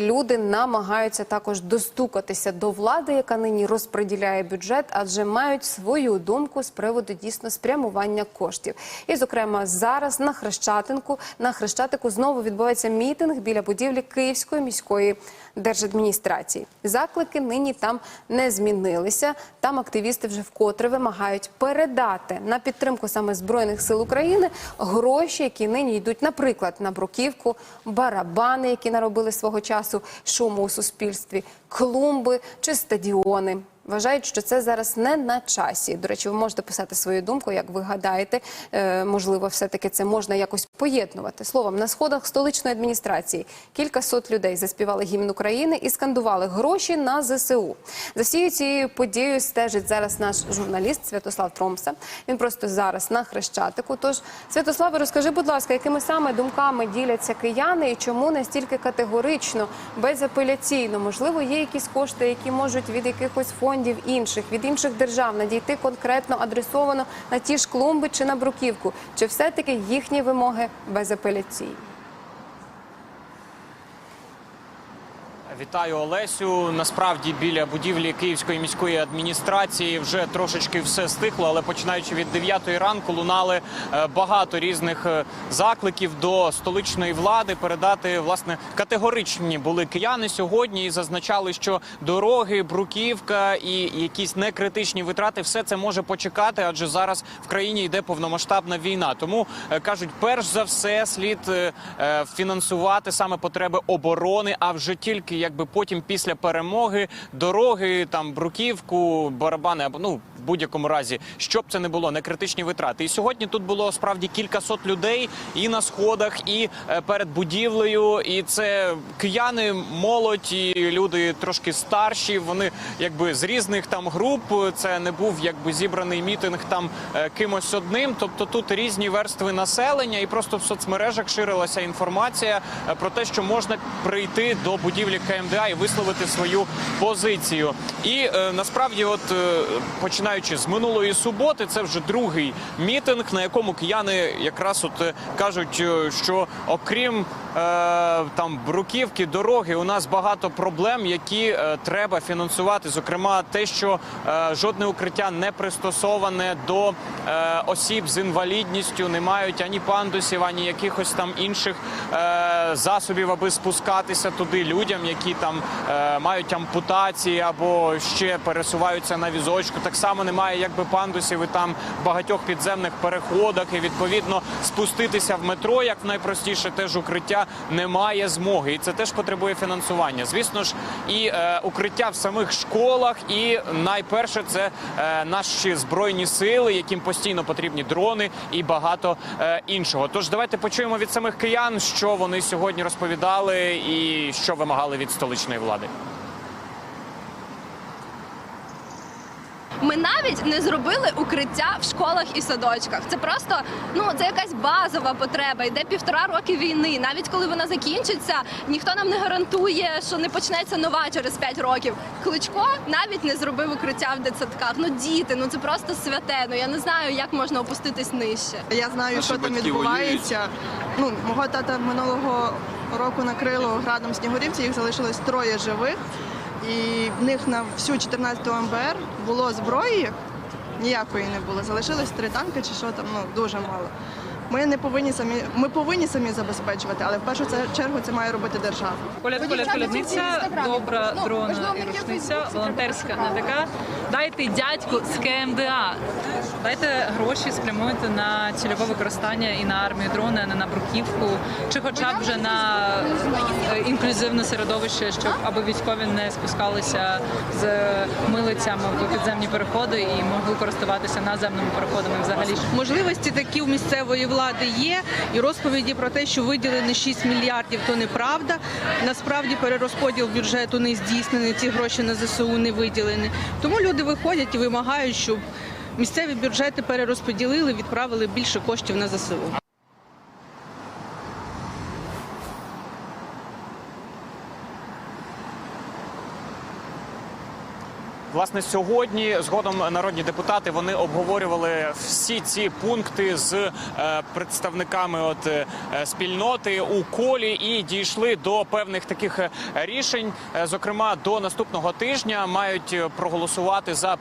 люди намагаються також достукатися до влади, яка нині розподіляє бюджет, адже мають свою думку з приводу дійсно спрямування коштів. І, зокрема, зараз на Хрещатинку на Хрещатику знову відбувається мітинг біля будівлі Київської міської держадміністрації. Заклики нині там не змінилися. Там активісти вже вкотре вимагають передати на підтримку саме збройних сил України гроші, які нині йдуть, наприклад, на бруківку, барабани, які наробили свого часу шуму у суспільстві, клумби чи стадіони. Вважають, що це зараз не на часі. До речі, ви можете писати свою думку, як ви гадаєте. Е, можливо, все-таки це можна якось поєднувати. Словом, на сходах столичної адміністрації кілька сот людей заспівали гімн України і скандували гроші на ЗСУ. За всією цією подією стежить зараз наш журналіст Святослав Тромса. Він просто зараз на хрещатику. Тож, Святославе, розкажи, будь ласка, якими саме думками діляться кияни і чому настільки категорично, безапеляційно? Можливо, є якісь кошти, які можуть від якихось фондів інших, від інших держав надійти конкретно адресовано на ті ж клумби чи на бруківку? Чи все-таки їхні вимоги безапеляційні? Вітаю Олесю. Насправді біля будівлі Київської міської адміністрації вже трошечки все стихло, але починаючи від 9 ранку лунали е, багато різних е, закликів до столичної влади передати власне категоричні були кияни сьогодні і зазначали, що дороги, бруківка і якісь некритичні витрати все це може почекати, адже зараз в країні йде повномасштабна війна. Тому е, кажуть, перш за все слід фінансувати саме потреби оборони, а вже тільки якби потім після перемоги дороги, там бруківку, барабани або ну будь-якому разі, щоб це не було, не критичні витрати. І сьогодні тут було справді кількасот людей і на сходах, і е, перед будівлею. І це кияни, молодь, і люди трошки старші. Вони якби з різних там груп. Це не був якби зібраний мітинг там е, кимось одним. Тобто тут різні верстви населення, і просто в соцмережах ширилася інформація е, про те, що можна прийти до будівлі КМДА і висловити свою позицію. І насправді, от е, починаючи з минулої суботи, це вже другий мітинг, на якому кияни якраз от е, кажуть, е, що окрім е, там бруківки, дороги, у нас багато проблем, які е, треба фінансувати. Зокрема, те, що е, жодне укриття не пристосоване до е, осіб з інвалідністю, не мають ані пандусів, ані якихось там інших е, засобів, аби спускатися туди людям, які там е, мають ампутації або ще пересуваються на візочку. Так само немає якби пандусів і там багатьох підземних переходах. І відповідно спуститися в метро, як в найпростіше, теж укриття немає змоги, і це теж потребує фінансування. Звісно ж, і е, укриття в самих школах, і найперше це е, наші збройні сили, яким постійно потрібні дрони і багато е, іншого. Тож давайте почуємо від самих киян, що вони сьогодні розповідали і що вимагали від столичної влади. Ми навіть не зробили укриття в школах і садочках. Це просто ну це якась базова потреба. Йде півтора роки війни. Навіть коли вона закінчиться, ніхто нам не гарантує, що не почнеться нова через 5 років. Кличко навіть не зробив укриття в дитсадках. Ну діти, ну це просто святе. Ну я не знаю, як можна опуститись нижче. Я знаю, Наші що там відбувається. Ну, мого тата минулого року накрило градом снігурівці, їх залишилось троє живих. І в них на всю 14 МБР було зброї, ніякої не було. Залишилось три танки чи що там, ну дуже мало. Ми не повинні самі, ми повинні самі забезпечувати, але в першу чергу це має робити держава. Коляд, коляд, колядниця, добра дрона і рушниця, волонтерська НДК. така. Дайте дядьку з КМДА. Дайте гроші, спрямуйте на цільове використання і на армію дрона, а не на бруківку, чи хоча б вже на е, інклюзивне середовище, щоб аби військові не спускалися з милицями в підземні переходи і могли користуватися наземними переходами взагалі. Можливості такі у місцевої влади є, і розповіді про те, що виділені 6 мільярдів, то неправда. Насправді перерозподіл бюджету не здійснений, ці гроші на ЗСУ не виділені. Тому люди виходять і вимагають, щоб місцеві бюджети перерозподілили, відправили більше коштів на ЗСУ. Власне, сьогодні згодом народні депутати вони обговорювали всі ці пункти з е, представниками от е, спільноти у колі і дійшли до певних таких е, рішень. Зокрема, до наступного тижня мають проголосувати за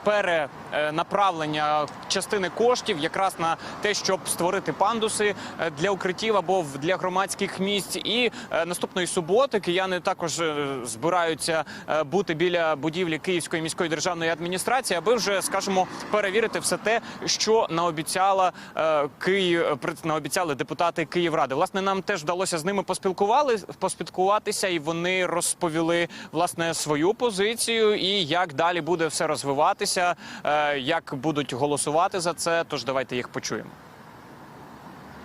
перенаправлення частини коштів якраз на те, щоб створити пандуси е, для укриттів або для громадських місць. І е, наступної суботи кияни також е, збираються е, бути біля будівлі Київської міської державної адміністрації, аби вже скажімо перевірити все те, що наобіцяла е, Київ наобіцяли депутати Київради. Власне, нам теж вдалося з ними поспілкували поспілкуватися, і вони розповіли власне свою позицію і як далі буде все розвиватися, е, як будуть голосувати за це. Тож давайте їх почуємо.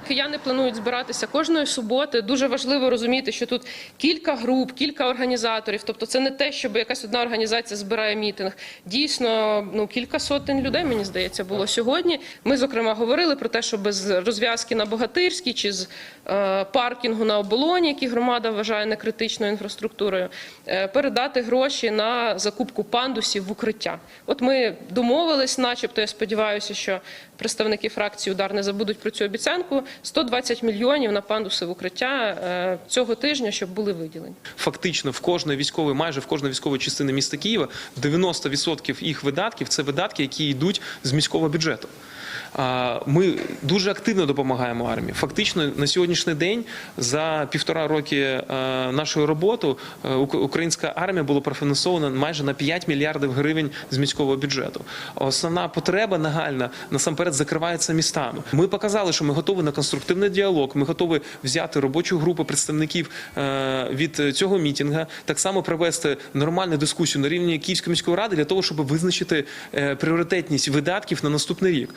Кияни планують збиратися кожної суботи. Дуже важливо розуміти, що тут кілька груп, кілька організаторів. Тобто, це не те, щоб якась одна організація збирає мітинг. Дійсно, ну кілька сотень людей, мені здається, було сьогодні. Ми, зокрема, говорили про те, що без розв'язки на Богатирській чи з е, паркінгу на оболоні, які громада вважає некритичною інфраструктурою, е, передати гроші на закупку пандусів в укриття. От ми домовились, начебто, я сподіваюся, що представники фракції удар не забудуть про цю обіцянку. 120 мільйонів на пандуси в укриття е, цього тижня, щоб були виділені. фактично в кожної військової, майже в кожної військової частини міста Києва 90% їх видатків це видатки, які йдуть з міського бюджету. Ми дуже активно допомагаємо армії. Фактично на сьогоднішній день за півтора роки е, нашої роботи е, українська армія була профінансована майже на 5 мільярдів гривень з міського бюджету. Основна потреба нагальна насамперед закривається містами. Ми показали, що ми готові на конструктивний діалог. Ми готові взяти робочу групу представників е, від цього мітінга, так само провести нормальну дискусію на рівні Київської міської ради для того, щоб визначити пріоритетність видатків на наступний рік.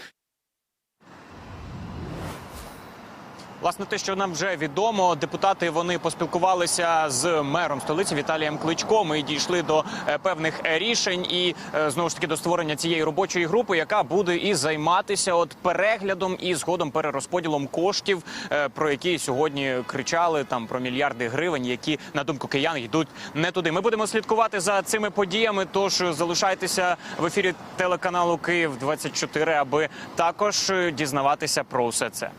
Власне, те, що нам вже відомо, депутати вони поспілкувалися з мером столиці Віталієм Кличком і дійшли до е, певних е, рішень і е, знову ж таки до створення цієї робочої групи, яка буде і займатися от переглядом і згодом перерозподілом коштів, про які сьогодні кричали там про мільярди гривень, які на думку киян йдуть не туди. Ми будемо слідкувати за цими подіями. Тож залишайтеся в ефірі телеканалу Київ 24 аби також дізнаватися про усе це.